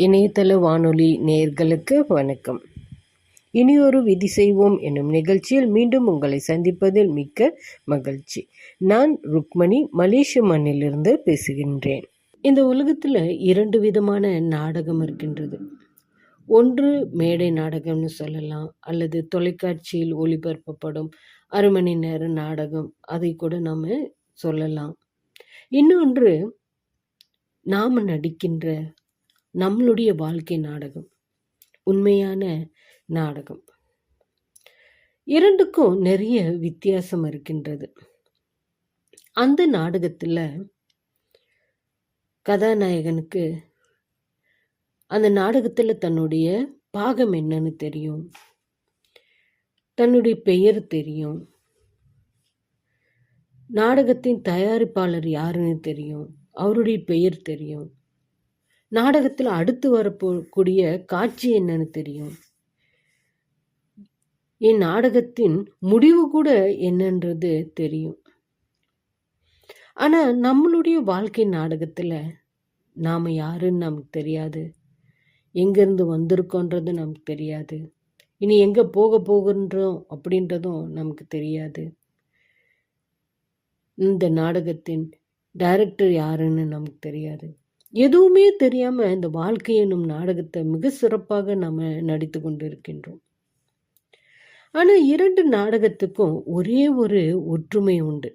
இணையதள வானொலி நேர்களுக்கு வணக்கம். இனியொரு விதி செய்வோம் என்னும் நிகழ்ச்சியில் மீண்டும் உங்களை சந்திப்பதில் மிக்க மகிழ்ச்சி. நான் ருக்மணி மலேசிய மண்ணிலிருந்து பேசுகின்றேன். இந்த உலகத்தில் இரண்டு விதமான நாடகம் இருக்கின்றது. ஒன்று மேடை நாடகம்னு சொல்லலாம் அல்லது தொலைக்காட்சியில் ஒளிபரப்பப்படும் அரை மணி நேர நாடகம் அதை கூட நாம் சொல்லலாம். இன்னொன்று நாம் நடிக்கின்ற நம்மளுடைய வாழ்க்கை நாடகம் உண்மையான நாடகம். இரண்டுக்கும் நிறைய வித்தியாசம் இருக்கின்றது. அந்த நாடகத்தில் கதாநாயகனுக்கு அந்த நாடகத்தில் தன்னுடைய பாகம் என்னன்னு தெரியும். தன்னுடைய பெயர் தெரியும். நாடகத்தின் தயாரிப்பாளர் யாருன்னு தெரியும். அவருடைய பெயர் தெரியும். நாடகத்தில் அடுத்து வரக்கூடிய காட்சி என்னன்னு தெரியும். என் நாடகத்தின் முடிவு கூட என்னன்றது தெரியும். ஆனால் நம்மளுடைய வாழ்க்கை நாடகத்தில் நாம் யாருன்னு நமக்கு தெரியாது. எங்கேருந்து வந்திருக்கோன்றது நமக்கு தெரியாது. இனி எங்கே போக போகின்றோம் அப்படின்றதும் நமக்கு தெரியாது. இந்த நாடகத்தின் டைரக்டர் யாருன்னு நமக்கு தெரியாது. எதுவுமே தெரியாமல் இந்த வாழ்க்கை என்னும் நாடகத்தை மிக சிறப்பாக நாம் நடித்து கொண்டு இருக்கின்றோம் ஆனால் இரண்டு நாடகத்துக்கும் ஒரே ஒரு ஒற்றுமை உண்டு.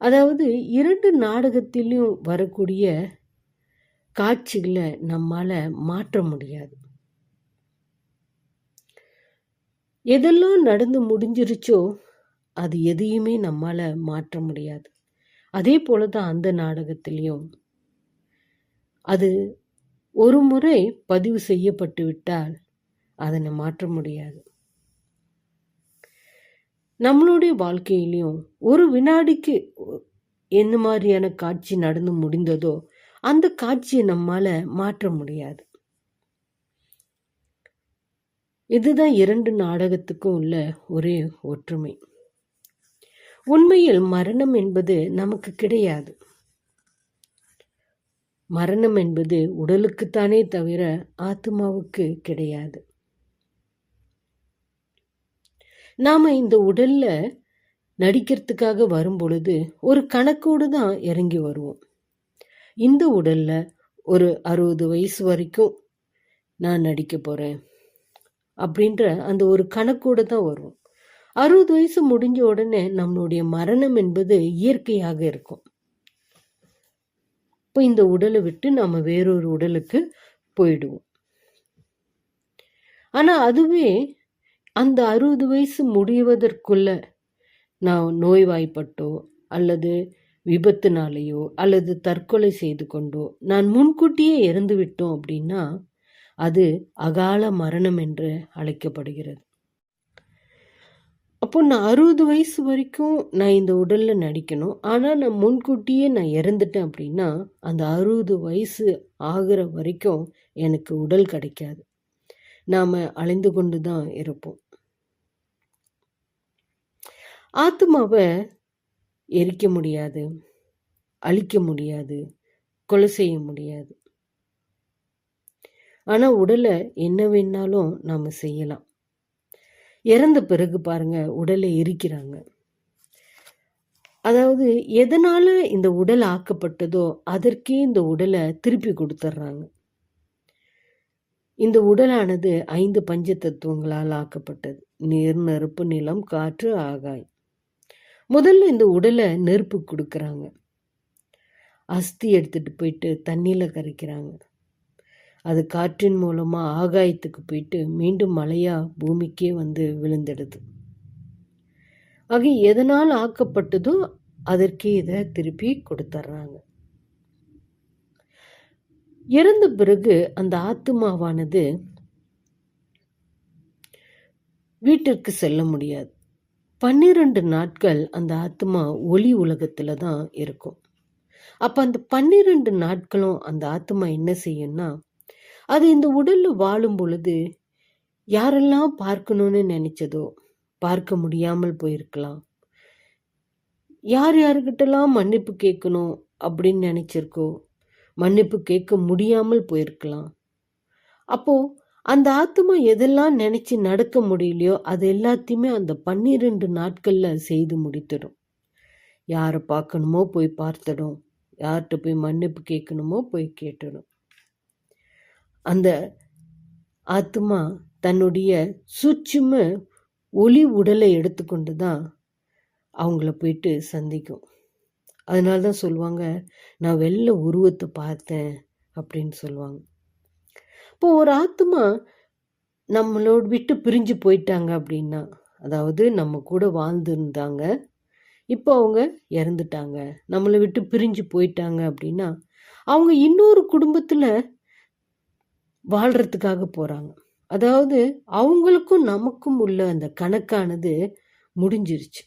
அதாவது இரண்டு நாடகத்திலையும் வரக்கூடிய காட்சிகளை நம்மால் மாற்ற முடியாது. எதெல்லாம் நடந்து முடிஞ்சிருச்சோ அது எதையுமே நம்மால் மாற்ற முடியாது. அதே போல தான் அந்த நாடகத்திலையும் அது ஒரு முறை பதிவு செய்யப்பட்டு விட்டால் அதனை மாற்ற முடியாது. நம்மளுடைய வாழ்க்கையிலையும் ஒரு வினாடிக்கு என்ன மாதிரியான காட்சி நடந்து முடிந்ததோ அந்த காட்சியை நம்மால மாற்ற முடியாது. இதுதான் இரண்டு நாடகத்துக்கும் உள்ள ஒரே ஒற்றுமை. உண்மையில் மரணம் என்பது நமக்கு கிடையாது. மரணம் என்பது உடலுக்குத்தானே தவிர ஆத்மாவுக்கு கிடையாது. நாம் இந்த உடல்ல நடிக்கிறதுக்காக வரும் பொழுது ஒரு கணக்கோடு தான் இறங்கி வருவோம். இந்த உடல்ல ஒரு அறுபது வயசு வரைக்கும் நான் நடிக்க போறேன் அப்படின்ற அந்த ஒரு கணக்கோடு தான் வரும் அறுபது வயசு முடிஞ்ச உடனே நம்மளுடைய மரணம் என்பது இயற்கையாக இருக்கும். இப்போ இந்த உடலை விட்டு நம்ம வேறொரு உடலுக்கு போயிடுவோம். ஆனால் அதுவே அந்த அறுபது வயசு முடிவதற்குள்ள நான் நோய்வாய்ப்பட்டோ அல்லது விபத்துனாலேயோ அல்லது தற்கொலை செய்து கொண்டோ நான் முன்கூட்டியே இறந்து விட்டோம் அப்படின்னா அது அகால மரணம் என்று அழைக்கப்படுகிறது. அப்போ நான் அறுபது வயசு வரைக்கும் நான் இந்த உடலில் நடிக்கணும். ஆனால் நான் முன்கூட்டியே நான் இறந்துட்டேன் அப்படின்னா அந்த அறுபது வயசு ஆகிற வரைக்கும் எனக்கு உடல் கிடைக்காது. நாம் அழிந்து கொண்டு தான் இருப்போம். ஆத்மாவை எரிக்க முடியாது அழிக்க முடியாது கொலை செய்ய முடியாது. ஆனால் உடலை என்ன வேணாலும் நாம் செய்யலாம். இறந்த பிறகு பாருங்க உடலை எரிக்கிறாங்க. அதாவது எதனால இந்த உடல் ஆக்கப்பட்டதோ அதற்கே இந்த உடலை திருப்பி கொடுத்துட்றாங்க இந்த உடலானது ஐந்து பஞ்ச தத்துவங்களால் ஆக்கப்பட்டது. நீர் நெருப்பு நிலம் காற்று ஆகாய் முதல்ல இந்த உடலை நெருப்பு கொடுக்குறாங்க. அஸ்தி எடுத்துட்டு போயிட்டு தண்ணியில் கரைக்கிறாங்க. அது காற்றின் மூலமாக ஆகாயத்துக்கு போயிட்டு மீண்டும் மழையாக பூமிக்கே வந்து விழுந்துடுது. ஆக எதனால் ஆக்கப்பட்டதோ அதற்கே இதை திருப்பி கொடுத்துட்றாங்க இறந்த பிறகு அந்த ஆத்மாவானது வீட்டிற்கு செல்ல முடியாது. பன்னிரண்டு நாட்கள் அந்த ஆத்மா ஒளி உலகத்தில் தான் இருக்கும். அப்போ அந்த பன்னிரண்டு நாட்களும் அந்த ஆத்மா என்ன செய்யும்னா அது இந்த உடலில் வாழும் பொழுது யாரெல்லாம் பார்க்கணும்னு நினைச்சதோ பார்க்க முடியாமல் போயிருக்கலாம். யார் யாருக்கிட்டலாம் மன்னிப்பு கேட்கணும் அப்படின்னு நினச்சிருக்கோ மன்னிப்பு கேட்க முடியாமல் போயிருக்கலாம். அப்போ அந்த ஆத்மா எதெல்லாம் நினைச்சு நடக்க முடியலையோ அது எல்லாத்தையுமே அந்த பன்னிரெண்டு நாட்கள்ல செய்து முடித்திடும். யாரை பார்க்கணுமோ போய் பார்த்துடும் யார்கிட்ட போய் மன்னிப்பு கேட்கணுமோ போய் கேட்டுடும். அந்த ஆத்மா தன்னுடைய சூட்சும ஒளி உடலை எடுத்துக்கொண்டு தான் அவங்கள போயிட்டு சந்திக்கும். அதனால தான் சொல்லுவாங்க நான் வெள்ளை உருவத்தை பார்த்தேன் அப்படின்னு சொல்லுவாங்க. இப்போ ஒரு ஆத்மா நம்மளோட விட்டு பிரிஞ்சு போயிட்டாங்க அப்படின்னா அதாவது நம்ம கூட வாழ்ந்துருந்தாங்க இப்போ அவங்க இறந்துட்டாங்க நம்மளை விட்டு பிரிஞ்சு போயிட்டாங்க அப்படின்னா அவங்க இன்னொரு குடும்பத்தில் வாழ்கிறதுக்காக போகிறாங்க அதாவது அவங்களுக்கும் நமக்கும் உள்ள அந்த கணக்கானது முடிஞ்சிருச்சு.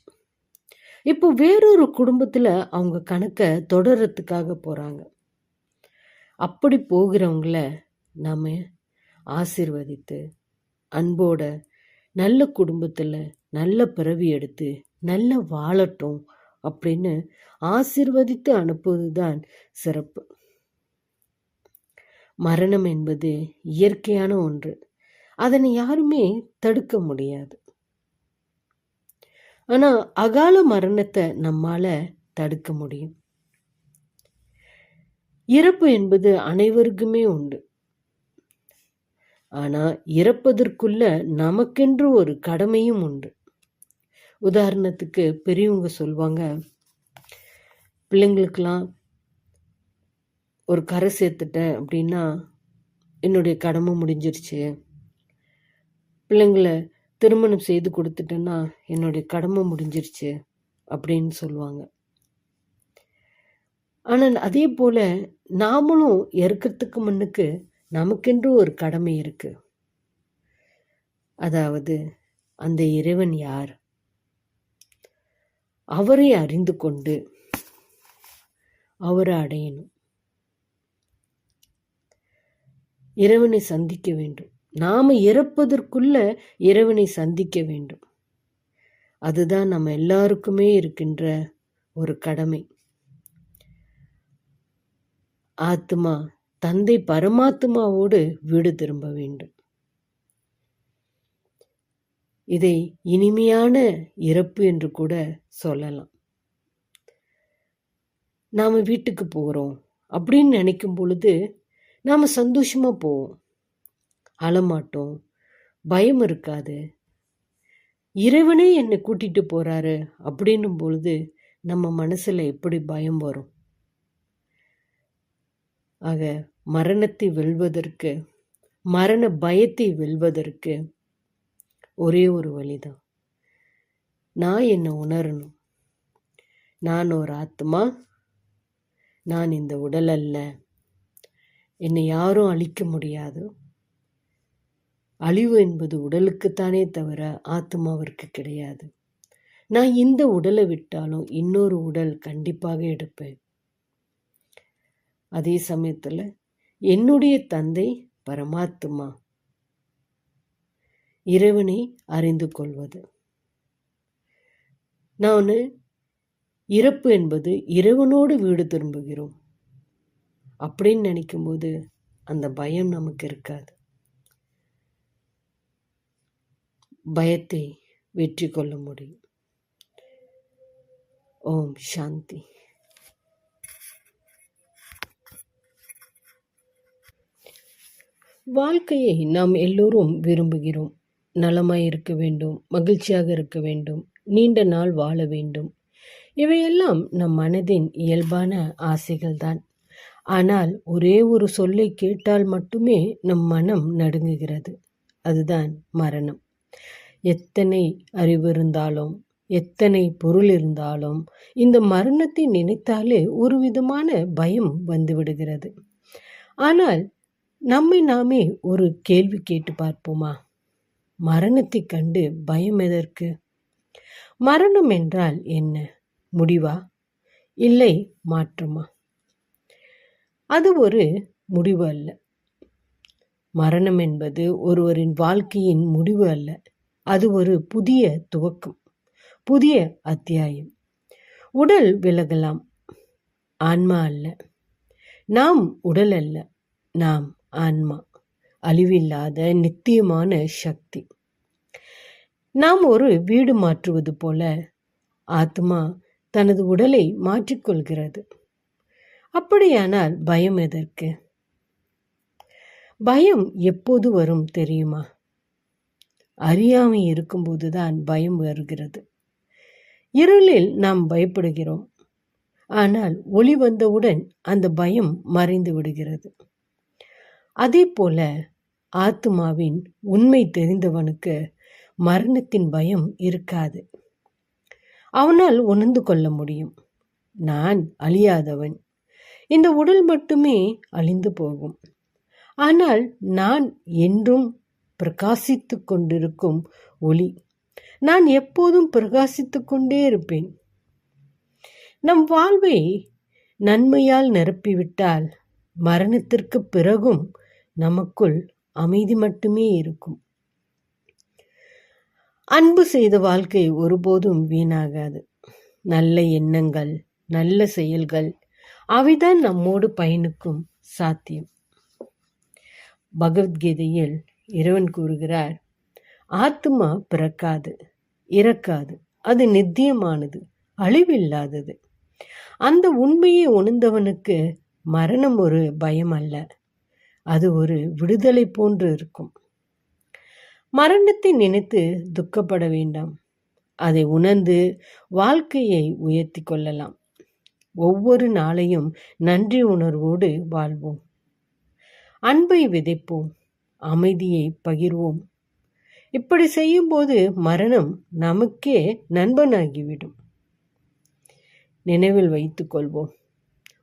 இப்போ வேறொரு குடும்பத்தில் அவங்க கணக்கை தொடர்றதுக்காக போகிறாங்க அப்படி போகிறவங்கள நாம் ஆசிர்வதித்து அன்போட நல்ல குடும்பத்தில் நல்ல பிறவி எடுத்து நல்ல வாழட்டும் அப்படின்னு ஆசிர்வதித்து அனுப்புவது தான் சிறப்பு. மரணம் என்பது இயற்கையான ஒன்று. அதனை யாருமே தடுக்க முடியாது. ஆனா அகால மரணத்தை நம்மால தடுக்க முடியும். இறப்பு என்பது அனைவருக்குமே உண்டு. ஆனா இறப்பதற்குள்ள நமக்கென்று ஒரு கடமையும் உண்டு. உதாரணத்துக்கு பெரியவங்க சொல்லுவாங்க பிள்ளைங்களுக்கெல்லாம் ஒரு கரை சேர்த்துட்டேன் அப்படின்னா என்னுடைய கடமை முடிஞ்சிருச்சு. பிள்ளைங்களை திருமணம் செய்து கொடுத்துட்டேன்னா என்னுடைய கடமை முடிஞ்சிருச்சு அப்படின்னு சொல்லுவாங்க. ஆனால் அதே போல் நாமளும் இறக்கிறதுக்கு முன்னுக்கு நமக்கென்று ஒரு கடமை இருக்கு. அதாவது அந்த இறைவன் யார்? அவரை அறிந்து கொண்டு அவரை அடையணும். இறைவனை சந்திக்க வேண்டும். நாம் இறப்பதற்குள்ள இறைவனை சந்திக்க வேண்டும். அதுதான் நம்ம எல்லாருக்குமே இருக்கின்ற ஒரு கடமை. ஆத்மா தந்தை பரமாத்மாவோடு வீடு திரும்ப வேண்டும். இதை இனிமையான இறப்பு என்று கூட சொல்லலாம். நாம் வீட்டுக்கு போகிறோம் அப்படின்னு நினைக்கும் பொழுது நாம் சந்தோஷமாக போவோம். அழமாட்டோம். பயம் இருக்காது. இறைவனே என்னை கூட்டிகிட்டு போகிறாரு அப்படின்னும் பொழுது நம்ம மனசில் எப்படி பயம் வரும்? ஆக மரணத்தை வெல்வதற்கு மரண பயத்தை வெல்வதற்கு ஒரே ஒரு வழிதான். நான் என்னை உணரணும். நான் ஒரு ஆத்மா. நான் இந்த உடல் அல்ல. என்னை யாரும் அழிக்க முடியாது. அழிவு என்பது உடலுக்குத்தானே தவிர ஆத்மாவிற்கு கிடையாது. நான் இந்த உடலை விட்டாலும் இன்னொரு உடல் கண்டிப்பாக எடுப்பேன். அதே சமயத்தில் என்னுடைய தந்தை பரமாத்மா. இறைவனை அறிந்து கொள்வது. நான் இறப்பு என்பது இறைவனோடு வீடு திரும்புகிறோம். அப்படின்னு நினைக்கும்போது அந்த பயம் நமக்கு இருக்காது. பயத்தை வெற்றி கொள்ள முடியும். ஓம் சாந்தி. வாழ்க்கையை நாம் எல்லோரும் விரும்புகிறோம். நலமாய் இருக்க வேண்டும் மகிழ்ச்சியாக இருக்க வேண்டும் நீண்ட நாள் வாழ வேண்டும். இவையெல்லாம் நம் மனதின் இயல்பான ஆசைகள் தான் ஆனால் ஒரே ஒரு சொல்லை கேட்டால் மட்டுமே நம் மனம் நடுங்குகிறது. அதுதான் மரணம். எத்தனை அறிவு இருந்தாலும் எத்தனை பொருள் இருந்தாலும் இந்த மரணத்தை நினைத்தாலே ஒரு விதமான பயம் வந்துவிடுகிறது. ஆனால் நம்மை நாமே ஒரு கேள்வி கேட்டு பார்ப்போமா? மரணத்தை கண்டு பயம் எதற்கு? மரணம் என்றால் என்ன? முடிவா? இல்லை மாற்றமா? அது ஒரு முடிவு அல்ல. மரணம் என்பது ஒருவரின் வாழ்க்கையின் முடிவு அல்ல. அது ஒரு புதிய துவக்கம் புதிய அத்தியாயம். உடல் விலகலாம். ஆன்மா அல்ல. நாம் உடல் அல்ல நாம் ஆன்மா. அழிவில்லாத நித்தியமான சக்தி. நாம் ஒரு வீடு மாற்றுவது போல ஆத்மா தனது உடலை மாற்றிக்கொள்கிறது. அப்படியானால் பயம் எதற்கு? பயம் எப்போது வரும் தெரியுமா? அறியாமை இருக்கும்போதுதான் பயம் வருகிறது. இருளில் நாம் பயப்படுகிறோம். ஆனால் ஒளி வந்தவுடன் அந்த பயம் மறைந்து விடுகிறது. அதே போல ஆத்மாவின் உண்மை தெரிந்தவனுக்கு மரணத்தின் பயம் இருக்காது. அவனால் உணர்ந்து கொள்ள முடியும். நான் அழியாதவன். இந்த உடல் மட்டுமே அழிந்து போகும். ஆனால் நான் என்றும் பிரகாசித்து கொண்டிருக்கும் ஒளி. நான் எப்போதும் பிரகாசித்து கொண்டே இருப்பேன். நம் வாழ்வை நன்மையால் நிரப்பிவிட்டால் மரணத்திற்கு பிறகும் நமக்குள் அமைதி மட்டுமே இருக்கும். அன்பு செய்த வாழ்க்கை ஒருபோதும் வீணாகாது. நல்ல எண்ணங்கள் நல்ல செயல்கள் அவைதான் நம்மோடு பயணிக்கும் சாத்தியம். பகவத்கீதையில் இறைவன் கூறுகிறார் ஆத்மா பிறக்காது இறக்காது. அது நித்தியமானது அழிவில்லாதது. அந்த உண்மையை உணர்ந்தவனுக்கு மரணம் ஒரு பயம் அல்ல. அது ஒரு விடுதலை போன்று இருக்கும். மரணத்தை நினைத்து துக்கப்பட வேண்டாம். அதை உணர்ந்து வாழ்க்கையை உயர்த்தி கொள்ளலாம். ஒவ்வொரு நாளையும் நன்றி உணர்வோடு வாழ்வோம். அன்பை விதைப்போம் அமைதியை பகிர்வோம். இப்படி செய்யும்போது மரணம் நமக்கே நண்பனாகிவிடும். நினைவில் வைத்துக் கொள்வோம்.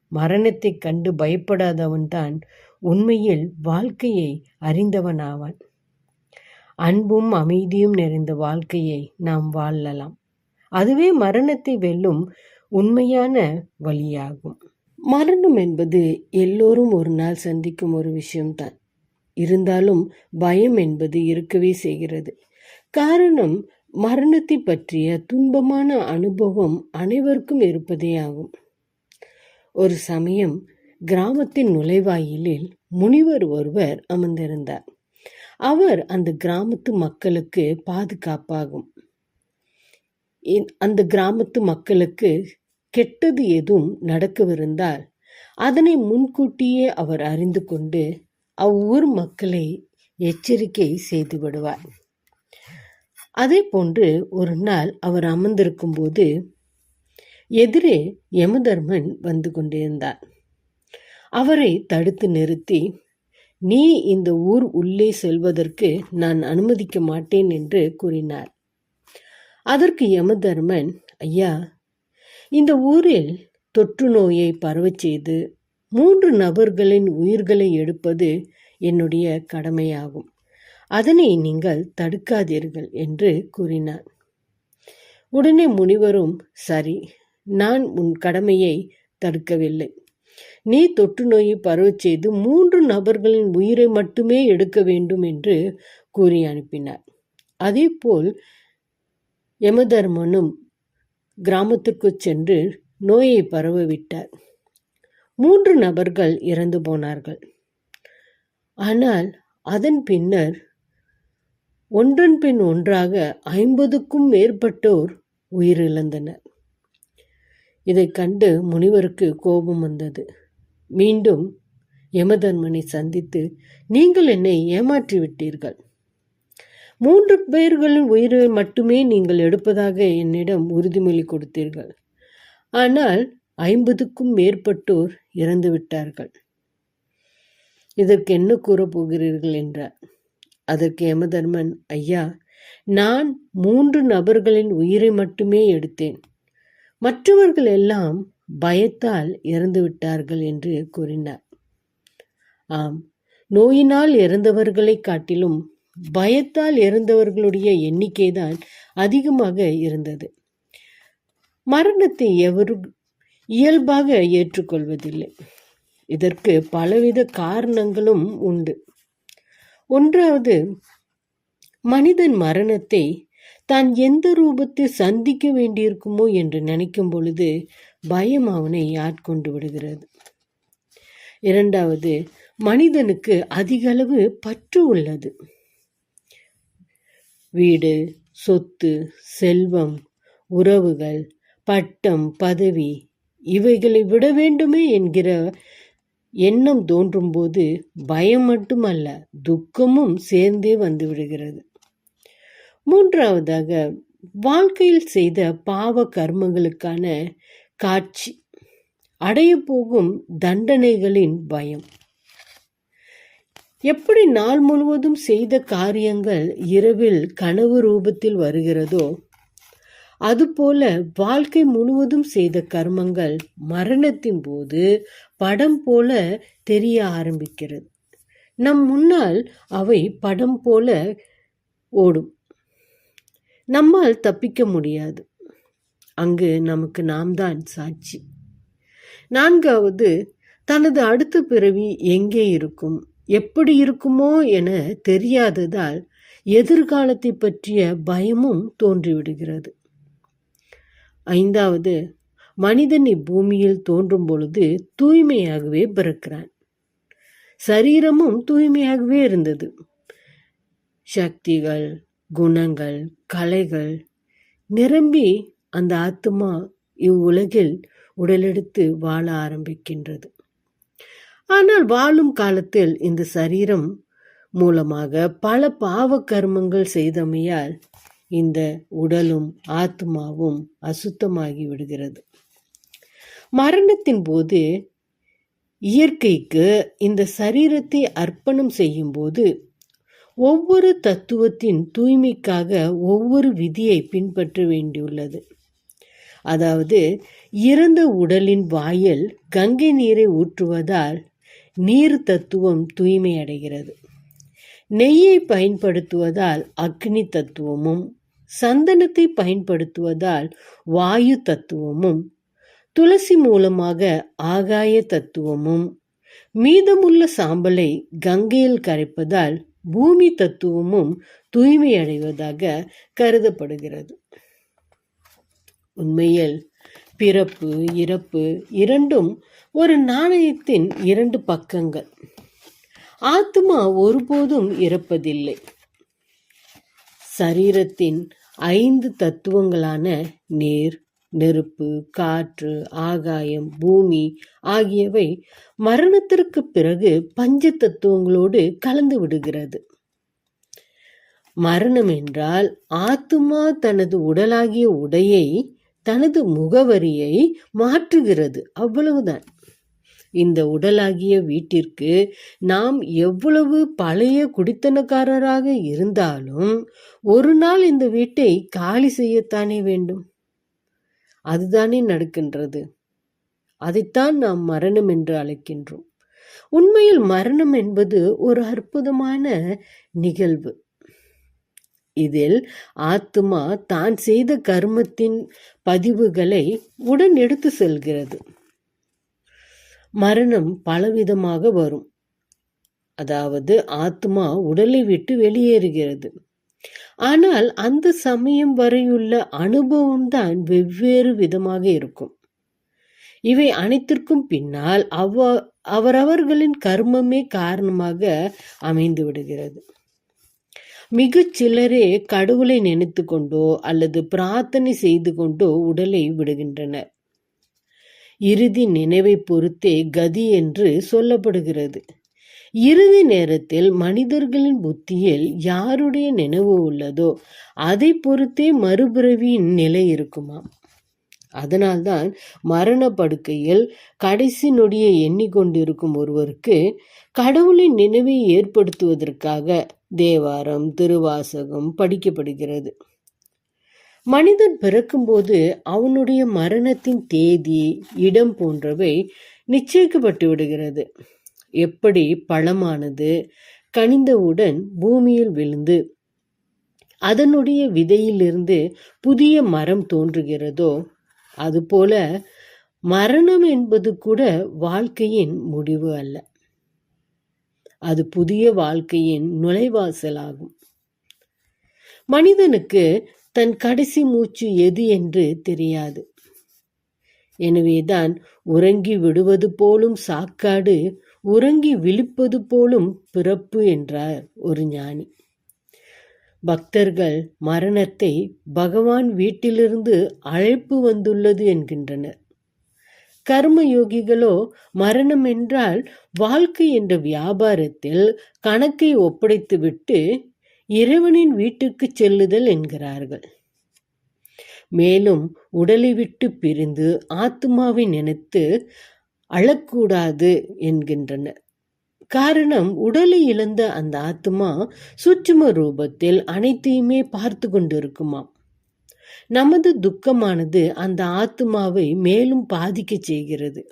மரணத்தை கண்டு பயப்படாதவன்தான் உண்மையில் வாழ்க்கையை அறிந்தவனாவான். அன்பும் அமைதியும் நிறைந்த வாழ்க்கையை நாம் வாழலாம். அதுவே மரணத்தை வெல்லும் உண்மையான வழியாகும். மரணம் என்பது எல்லோரும் ஒரு நாள் சந்திக்கும் ஒரு விஷயம்தான். இருந்தாலும் பயம் என்பது இருக்கவே செய்கிறது. காரணம் மரணத்தை பற்றிய துன்பமான அனுபவம் அனைவருக்கும் இருப்பதே ஆகும். ஒரு சமயம் கிராமத்தின் நுழைவாயிலில் முனிவர் ஒருவர் அமர்ந்திருந்தார். அவர் அந்த கிராமத்து மக்களுக்கு பாதுகாப்பாகும். அந்த கிராமத்து மக்களுக்கு கெட்டது எதுவும் நடக்கவிருந்தால் அதனை முன்கூட்டியே அவர் அறிந்து கொண்டு அவ்வூர் மக்களை எச்சரிக்கை செய்து விடுவார். அதே போன்று ஒரு நாள் அவர் அமர்ந்திருக்கும் போது எதிரே யமதர்மன் வந்து கொண்டிருந்தார். அவரை தடுத்து நிறுத்தி நீ இந்த ஊர் உள்ளே செல்வதற்கு நான் அனுமதிக்க மாட்டேன் என்று கூறினார். அதற்கு யமதர்மன் ஐயா இந்த ஊரில் தொற்று நோயை பரவச் செய்து மூன்று நபர்களின் உயிர்களை எடுப்பது என்னுடைய கடமையாகும். அதனை நீங்கள் தடுக்காதீர்கள் என்று கூறினார். உடனே முனிவரும் சரி நான் உன் கடமையை தடுக்கவில்லை. நீ தொற்று நோயை பரவச் செய்து மூன்று நபர்களின் உயிரை மட்டுமே எடுக்க வேண்டும் என்று கூறி அனுப்பினார். அதேபோல் யமதர்மனும் கிராமத்துக்கு சென்று நோயை பரவவிட்டார். மூன்று நபர்கள் இறந்து போனார்கள். ஆனால் அதன் பின்னர் ஒன்றன் பின் ஒன்றாக ஐம்பதுக்கும் மேற்பட்டோர் உயிரிழந்தனர். இதை கண்டு முனிவருக்கு கோபம் வந்தது. மீண்டும் யமதர்மனை சந்தித்து நீங்கள் என்னை ஏமாற்றிவிட்டீர்கள். மூன்று பேர்களின் உயிரை மட்டுமே நீங்கள் எடுப்பதாக என்னிடம் உறுதிமொழி கொடுத்தீர்கள். ஆனால் ஐம்பதுக்கும் மேற்பட்டோர் இறந்து விட்டார்கள். இதற்கு என்ன கூறப்போகிறீர்கள் என்றார். அதற்கு யமதர்மன் ஐயா நான் மூன்று நபர்களின் உயிரை மட்டுமே எடுத்தேன். மற்றவர்கள் எல்லாம் பயத்தால் இறந்து விட்டார்கள் என்று கூறினார். ஆம் நோயினால் இறந்தவர்களை காட்டிலும் பயத்தால் இறந்தவர்களுடைய எண்ணிக்கைதான் அதிகமாக இருந்தது. மரணத்தை எவரும் இயல்பாக ஏற்றுக்கொள்வதில்லை. இதற்கு பலவித காரணங்களும் உண்டு. ஒன்றாவது மனிதன் மரணத்தை தான் எந்த ரூபத்தில் சந்திக்க வேண்டியிருக்குமோ என்று நினைக்கும் பொழுது பயம் அவனை ஆட்கொண்டு விடுகிறது. இரண்டாவது மனிதனுக்கு அதிகளவு பற்று உள்ளது. வீடு சொத்து செல்வம் உறவுகள் பட்டம் பதவி இவைகளை விட வேண்டுமே என்கிற எண்ணம் தோன்றும்போது பயம் மட்டுமல்ல துக்கமும் சேர்ந்தே வந்து விடுகிறது. மூன்றாவதாக வாழ்க்கையில் செய்த பாவ கர்மங்களுக்கான காட்சி. அடைய போகும் தண்டனைகளின் பயம். எப்படி நாள் முழுவதும் செய்த காரியங்கள் இரவில் கனவு ரூபத்தில் வருகிறதோ அதுபோல வாழ்க்கை முழுவதும் செய்த கர்மங்கள் மரணத்தின் போது படம் போல தெரிய ஆரம்பிக்கிறது. நம் முன்னால் அவை படம் போல ஓடும். நம்மால் தப்பிக்க முடியாது. அங்கு நமக்கு நாம் தான் சாட்சி. நான்காவது தனது அடுத்த பிறவி எங்கே இருக்கும்? எப்படி இருக்குமோ என தெரியாததால் எதிர்காலத்தை பற்றிய பயமும் தோன்றிவிடுகிறது. ஐந்தாவது மனிதன் இப்பூமியில் தோன்றும் பொழுது தூய்மையாகவே பிறக்கிறான். சரீரமும் தூய்மையாகவே இருந்தது. சக்திகள் குணங்கள் கலைகள் நிரம்பி அந்த ஆத்மா இவ்வுலகில் உடலெடுத்து வாழ ஆரம்பிக்கின்றது. ஆனால் வாழும் காலத்தில் இந்த சரீரம் மூலமாக பல பாவ கர்மங்கள் செய்தமையால் இந்த உடலும் ஆத்மாவும் அசுத்தமாகி விடுகிறது. மரணத்தின் போது இயற்கைக்கு இந்த சரீரத்தை அர்ப்பணம் செய்யும் போது ஒவ்வொரு தத்துவத்தின் தூய்மைக்காக ஒவ்வொரு விதியை பின்பற்ற வேண்டியுள்ளது. அதாவது இறந்த உடலின் வாயில் கங்கை நீரை ஊற்றுவதால் நீர் தத்துவம் தூய்மை அடைகிறது நெய்யை பயன்படுத்துவதால் அக்னி தத்துவமும் சந்தனத்தை பயன்படுத்துவதால் வாயு தத்துவமும் துளசி மூலமாக ஆகாய தத்துவமும் மீதமுள்ள சாம்பலை கங்கையில் கரைப்பதால் பூமி தத்துவமும் தூய்மையடைவதாக கருதப்படுகிறது. உண்மையில் பிறப்பு இறப்பு இரண்டும் ஒரு நாணயத்தின் இரண்டு பக்கங்கள். ஆத்மா ஒருபோதும் இறப்பதில்லை. சரீரத்தின் ஐந்து தத்துவங்களான நீர் நெருப்பு காற்று ஆகாயம் பூமி ஆகியவை மரணத்திற்கு பிறகு பஞ்ச தத்துவங்களோடு கலந்து விடுகிறது. மரணம் என்றால் ஆத்துமா தனது உடலாகிய உடையை தனது முகவரியை மாற்றுகிறது. அவ்வளவுதான். இந்த உடலாகிய வீட்டிற்கு நாம் எவ்வளவு பழைய குடித்தனக்காரராக இருந்தாலும் ஒரு நாள் இந்த வீட்டை காலி செய்யத்தானே வேண்டும்? அதுதானே நடக்கின்றது. அதைத்தான் நாம் மரணம் என்று அழைக்கின்றோம். உண்மையில் மரணம் என்பது ஒரு அற்புதமான நிகழ்வு. இதில் ஆத்மா தான் செய்த கர்மத்தின் பதிவுகளை உடன் எடுத்து செல்கிறது. மரணம் பலவிதமாக வரும். அதாவது ஆத்மா உடலை விட்டு வெளியேறுகிறது. ஆனால் அந்த சமயம் வரையுள்ள அனுபவம் தான் வெவ்வேறு விதமாக இருக்கும். இவை அனைத்திற்கும் பின்னால் அவ அவரவர்களின் கர்மமே காரணமாக அமைந்து விடுகிறது. மிகுச்சிலரே கடவுளை நினைத்து கொண்டோ அல்லது பிரார்த்தனை செய்து கொண்டோ உடலை விடுகின்றனர். இறுதி நினைவை பொறுத்தே கதி என்று சொல்லப்படுகிறது. இறுதி நேரத்தில் மனிதர்களின் புத்தியில் யாருடைய நினைவு உள்ளதோ அதை பொறுத்தே மறுபிறவியின் நிலை இருக்குமாம். அதனால்தான் மரண படுக்கையில் கடைசி நொடியை எண்ணிக்கொண்டிருக்கும் ஒருவருக்கு கடவுளின் நினைவை ஏற்படுத்துவதற்காக தேவாரம் திருவாசகம் படிக்கப்படுகிறது. மனிதன் பிறக்கும்போது அவனுடைய மரணத்தின் தேதி இடம் போன்றவை நிச்சயிக்கப்பட்டு விடுகிறது. எப்படி பழமானது? கனிந்தவுடன் பூமியில் விழுந்து அதனுடைய விதையிலிருந்து புதிய மரம் தோன்றுகிறதோ அதுபோல மரணம் என்பது கூட வாழ்க்கையின் முடிவு அல்ல. அது புதிய வாழ்க்கையின் நுழைவாசலாகும். மனிதனுக்கு தன் கடைசி மூச்சு எது என்று தெரியாது. எனவேதான் உறங்கி விடுவது போலும் சாக்காடு உறங்கி விழிப்பது போலும் பிறப்பு என்றார் ஒரு ஞானி. பக்தர்கள் மரணத்தை பகவான் வீட்டிலிருந்து அழைப்பு வந்துள்ளது என்கின்றனர். கர்மயோகிகளோ மரணம் என்றால் வாழ்க்கை என்ற வியாபாரத்தில் கணக்கை ஒப்படைத்துவிட்டு இறைவனின் வீட்டுக்கு செல்லுதல் என்கிறார்கள். மேலும் உடலை விட்டு பிரிந்து ஆத்மாவை நினைத்து அழக்கூடாது என்கின்றனர். காரணம் உடலை இழந்த அந்த ஆத்மா சூட்சும ரூபத்தில் அனைத்தையுமே பார்த்து கொண்டிருக்குமாம். நமது துக்கமானது அந்த ஆத்மாவை மேலும் பாதிக்க செய்கிறது.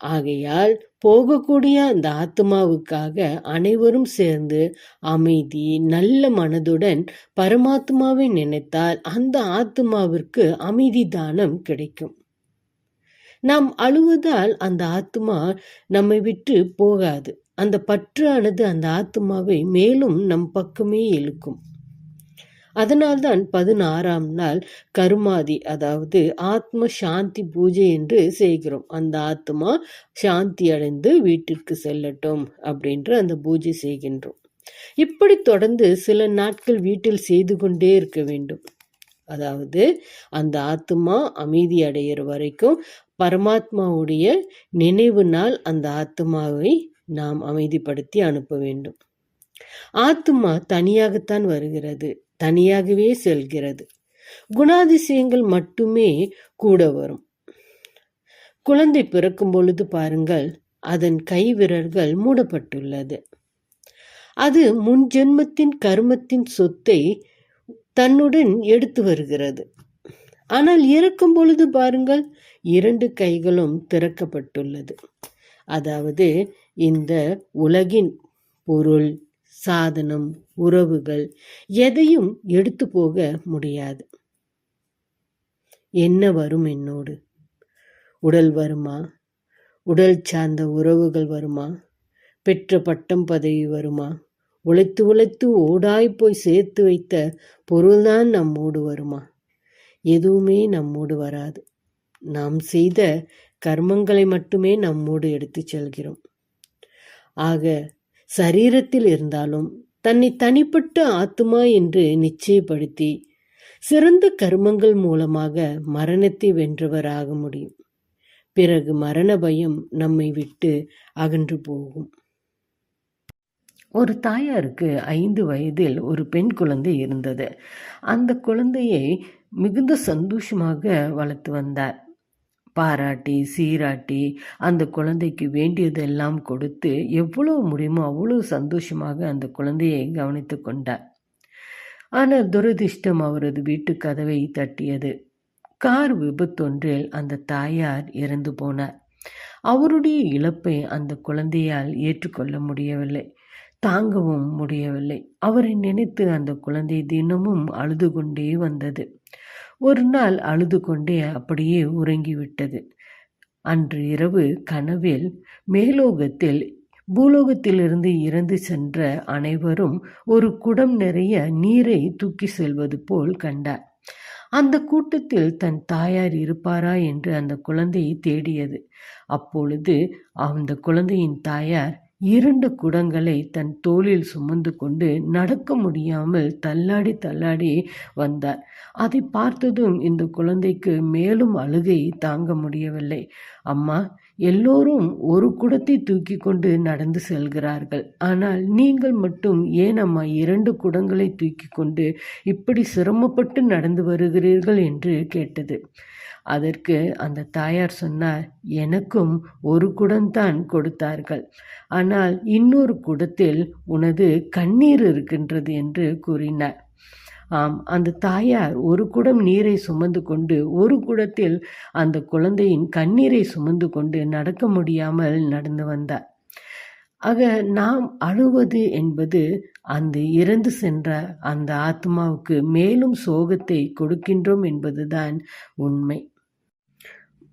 ஆகையால் போகக்கூடிய அந்த ஆத்மாவுக்காக அனைவரும் சேர்ந்து அமைதி நல்ல மனதுடன் பரமாத்மாவை நினைத்தால் அந்த ஆத்மாவிற்கு அமைதி தானம் கிடைக்கும். நாம் அழுவதால் அந்த ஆத்மா நம்மை விட்டு போகாது. அந்த பற்றானது அந்த ஆத்மாவை மேலும் நம் பக்கமே இழுக்கும். அதனால்தான் பதினாறாம் நாள் கருமாதி அதாவது ஆத்ம சாந்தி பூஜை என்று செய்கிறோம். அந்த ஆத்மா சாந்தி அடைந்து வீட்டிற்கு செல்லட்டும் அப்படின்ற அந்த பூஜை செய்கின்றோம். இப்படி தொடர்ந்து சில நாட்கள் வீட்டில் செய்து கொண்டே இருக்க வேண்டும். அதாவது அந்த ஆத்மா அமைதி அடைகிற வரைக்கும் பரமாத்மாவுடைய நினைவு நாள் அந்த ஆத்மாவை நாம் அமைதிப்படுத்தி அனுப்ப வேண்டும். ஆத்மா தனியாகத்தான் வருகிறது. தனியாகவே செல்கிறது. குணாதிசயங்கள் மட்டுமே கூட வரும். குழந்தை பிறக்கும் பொழுது பாருங்கள் அதன் கைவிரல்கள் மூடப்பட்டுள்ளது. அது முன் ஜென்மத்தின் கர்மத்தின் சொத்தை தன்னுடன் எடுத்து வருகிறது. ஆனால் இறக்கும் பொழுது பாருங்கள் இரண்டு கைகளும் திறக்கப்பட்டுள்ளது. அதாவது இந்த உலகின் பொருள் சாதனம் உறவுகள் எதையும் எடுத்து போக முடியாது. என்ன வரும் என்னோடு? உடல் வருமா? உடல் சார்ந்த உறவுகள் வருமா? பெற்ற பட்டம் பதவி வருமா? உழைத்து உழைத்து ஓடாய் போய் சேர்த்து வைத்த பொருள்தான் நம்மோடு வருமா? எதுவுமே நம்மோடு வராது. நாம் செய்த கர்மங்களை மட்டுமே நம்மோடு எடுத்து செல்கிறோம். ஆக சரீரத்தில் இருந்தாலும் தன்னை தனிப்பட்ட ஆத்மா என்று நிச்சயப்படுத்தி சிறந்த கர்மங்கள் மூலமாக மரணத்தை வென்றவராக முடியும். பிறகு மரண பயம் நம்மை விட்டு அகன்று போகும். ஒரு தாயாருக்கு ஐந்து வயதில் ஒரு பெண் குழந்தை இருந்தது. அந்த குழந்தையை மிகுந்த சந்தோஷமாக வளர்த்து வந்தார். பாராட்டி சீராட்டி அந்த குழந்தைக்கு வேண்டியதெல்லாம் கொடுத்து எவ்வளோ முடியுமோ அவ்வளோ சந்தோஷமாக அந்த குழந்தையை கவனித்து கொண்டார். ஆனால் துரதிர்ஷ்டம் அவரது வீட்டு கதவை தட்டியது. கார் விபத்தொன்றில் அந்த தாயார் இறந்து போனார். அவருடைய இழப்பை அந்த குழந்தையால் ஏற்றுக்கொள்ள முடியவில்லை. தாங்கவும் முடியவில்லை. அவரை நினைத்து அந்த குழந்தை தினமும் அழுது கொண்டே வந்தது. ஒரு நாள் அழுது கொண்டே அப்படியே உறங்கிவிட்டது. அன்று இரவு கனவில் மேலோகத்தில் பூலோகத்திலிருந்து இறந்து சென்ற அனைவரும் ஒரு குடம் நிறைய நீரை தூக்கி செல்வது போல் கண்டார். அந்த கூட்டத்தில் தன் தாயார் இருப்பாரா என்று அந்த குழந்தையை தேடியது. அப்பொழுது அந்த குழந்தையின் தாயார் இரண்டு குடங்களை தன் தோளில் சுமந்து கொண்டு நடக்க முடியாமல் தள்ளாடி தள்ளாடி வந்தார். அதை பார்த்ததும் இந்த குழந்தைக்கு மேலும் அழுகை தாங்க முடியவில்லை. அம்மா எல்லோரும் ஒரு குடத்தை தூக்கி கொண்டு நடந்து செல்கிறார்கள். ஆனால் நீங்கள் மட்டும் ஏன் அம்மா இரண்டு குடங்களை தூக்கி கொண்டு இப்படி சிரமப்பட்டு நடந்து வருகிறீர்கள் என்று கேட்டது. அதற்கு அந்த தாயார் சொன்னார் எனக்கும் ஒரு குடம்தான் கொடுத்தார்கள். ஆனால் இன்னொரு குடத்தில் உனது கண்ணீர் இருக்கின்றது என்று கூறினார். ஆம் அந்த தாயார் ஒரு குடம் நீரை சுமந்து கொண்டு ஒரு குடத்தில் அந்த குழந்தையின் கண்ணீரை சுமந்து கொண்டு நடக்க முடியாமல் நடந்து வந்தார். ஆக நாம் அழுவது என்பது அந்த இறந்து சென்ற அந்த ஆத்மாவுக்கு மேலும் சோகத்தை கொடுக்கின்றோம் என்பதுதான் உண்மை.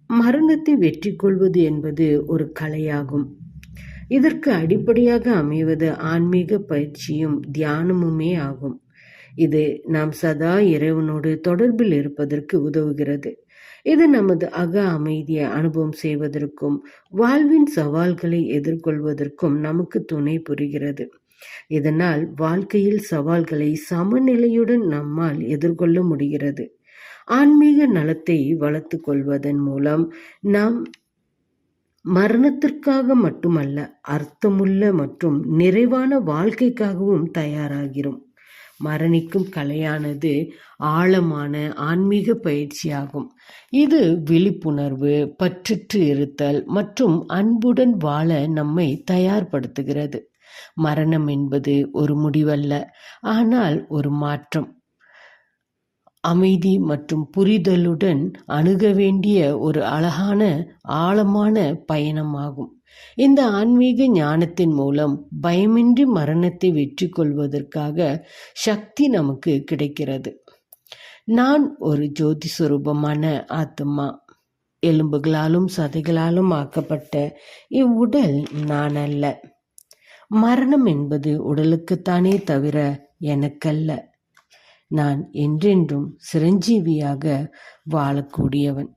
மரணத்தை வெற்றி கொள்வது என்பது ஒரு கலையாகும். இதற்கு அடிப்படையாக அமைவது ஆன்மீக பயிற்சியும் தியானமுமே ஆகும். இது நாம் சதா இறைவனோடு தொடர்பில் இருப்பதற்கு உதவுகிறது. இது நமது அக அமைதியை அனுபவம் செய்வதற்கும் வாழ்வின் சவால்களை எதிர்கொள்வதற்கும் நமக்கு துணை புரிகிறது. இதனால் வாழ்க்கையில் சவால்களை சமநிலையுடன் நம்மால் எதிர்கொள்ள முடிகிறது. ஆன்மீக நலத்தை வளர்த்து கொள்வதன் மூலம் நாம் மரணத்திற்காக மட்டுமல்ல அர்த்தமுள்ள மற்றும் நிறைவான வாழ்க்கைக்காகவும் தயாராகிறோம். மரணிக்கும் கலையானது ஆழமான ஆன்மீக பயிற்சியாகும். இது விழிப்புணர்வு பற்றிற்று இருத்தல் மற்றும் அன்புடன் வாழ நம்மை தயார்படுத்துகிறது. மரணம் என்பது ஒரு முடிவல்ல ஆனால் ஒரு மாற்றம். அமைதி மற்றும் புரிதலுடன் அணுக வேண்டிய ஒரு அழகான ஆழமான பயணமாகும். இந்த ஆன்மீக ஞானத்தின் மூலம் பயமின்றி மரணத்தை வெற்றி கொள்வதற்காக சக்தி நமக்கு கிடைக்கிறது. நான் ஒரு ஜோதி சுரூபமான ஆத்மா. எலும்புகளாலும் சதைகளாலும் ஆக்கப்பட்ட இவ்வுடல் நான் அல்ல. மரணம் என்பது உடலுக்குத்தானே தவிர எனக்கல்ல. நான் என்றென்றும் சிரஞ்சீவியாக வாழக்கூடியவன்.